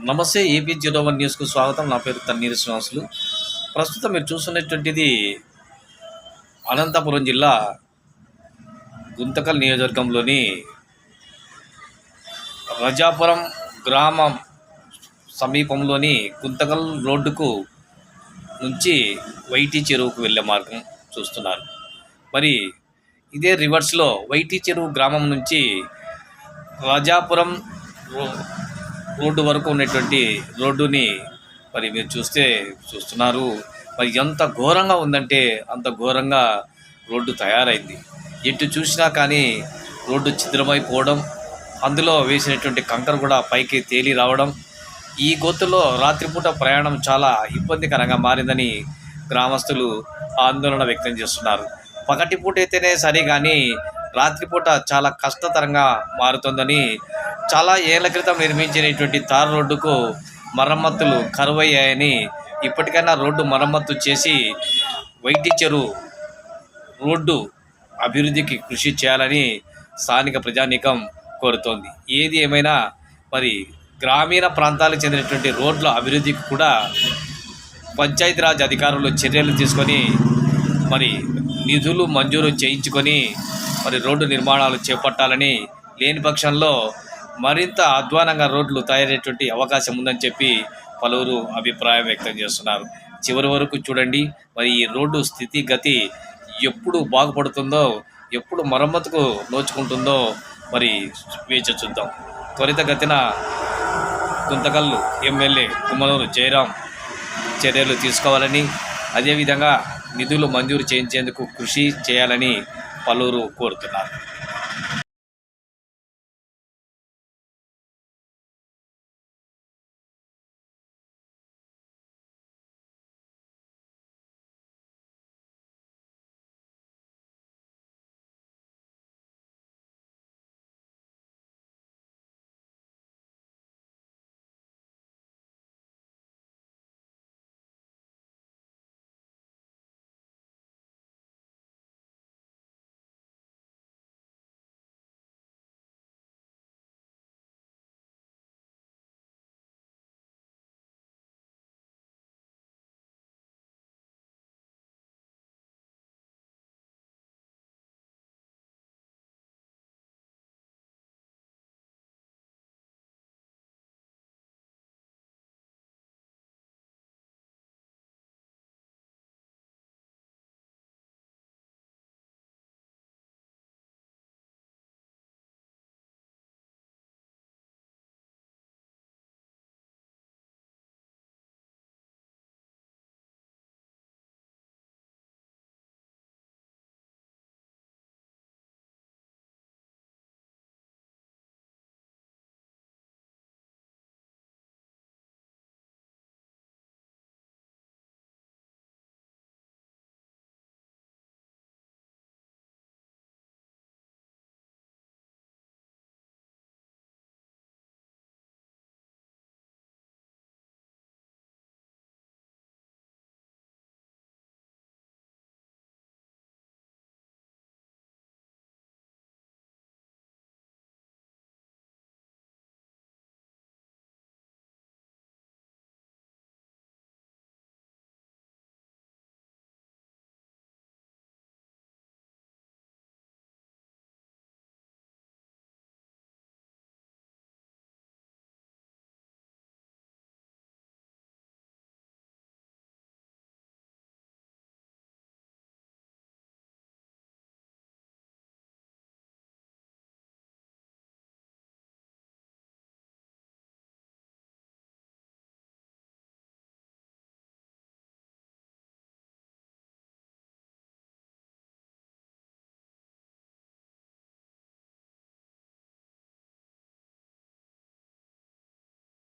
నమస్తే AP zero one న్యూస్కు స్వాగతం. నా పేరు తన్నీరు శ్రీనివాసులు. ప్రస్తుతం మీరు చూస్తున్నటువంటిది అనంతపురం జిల్లా గుంతకల్ నియోజకవర్గంలోని రజాపురం గ్రామం సమీపంలోని గుంతకల్ రోడ్డుకు నుంచి వైటీ చెరువుకు వెళ్ళే మార్గం చూస్తున్నారు. మరి ఇదే రివర్స్లో వైటీ చెరువు గ్రామం నుంచి రాజాపురం రోడ్డు వరకు ఉన్నటువంటి రోడ్డుని మరి మీరు చూస్తే చూస్తున్నారు. మరి ఎంత ఘోరంగా ఉందంటే అంత ఘోరంగా రోడ్డు తయారైంది. ఎటు చూసినా కానీ రోడ్డు ఛిద్రమైపోవడం అందులో వేసినటువంటి కంకర కూడా పైకి తేలి రావడం ఈ గోతులో రాత్రిపూట ప్రయాణం చాలా ఇబ్బందికరంగా మారిందని గ్రామస్తులు ఆందోళన వ్యక్తం చేస్తున్నారు. పగటిపూట అయితేనే సరే కానీ రాత్రిపూట చాలా కష్టతరంగా మారుతుందని చాలా ఏళ్ళ క్రితం నిర్మించినటువంటి తార్ రోడ్డుకు మరమ్మతులు కరువయ్యాయని ఇప్పటికైనా రోడ్డు మరమ్మతు చేసి వైద్య చెరువు రోడ్డు అభివృద్ధికి కృషి చేయాలని స్థానిక ప్రజానీకం కోరుతోంది. ఏది ఏమైనా మరి గ్రామీణ ప్రాంతాలకు చెందినటువంటి రోడ్ల అభివృద్ధికి కూడా పంచాయతీరాజ్ అధికారులు చర్యలు తీసుకొని మరి నిధులు మంజూరు చేయించుకొని మరి రోడ్డు నిర్మాణాలు చేపట్టాలని లేని పక్షంలో మరింత అధ్వానంగా రోడ్లు తయారయ్యేటువంటి అవకాశం ఉందని చెప్పి పలువురు అభిప్రాయం వ్యక్తం చేస్తున్నారు. చివరి వరకు చూడండి మరి ఈ రోడ్డు స్థితిగతి ఎప్పుడు బాగుపడుతుందో ఎప్పుడు మరమ్మతుకు నోచుకుంటుందో మరి వేచి చూద్దాం. త్వరితగతిన గుంతకల్లు ఎమ్మెల్యే కుమ్మలూరు జయరాం చర్యలు తీసుకోవాలని అదేవిధంగా నిధులు మంజూరు చేయించేందుకు కృషి చేయాలని పలువురు కోరుతున్నారు.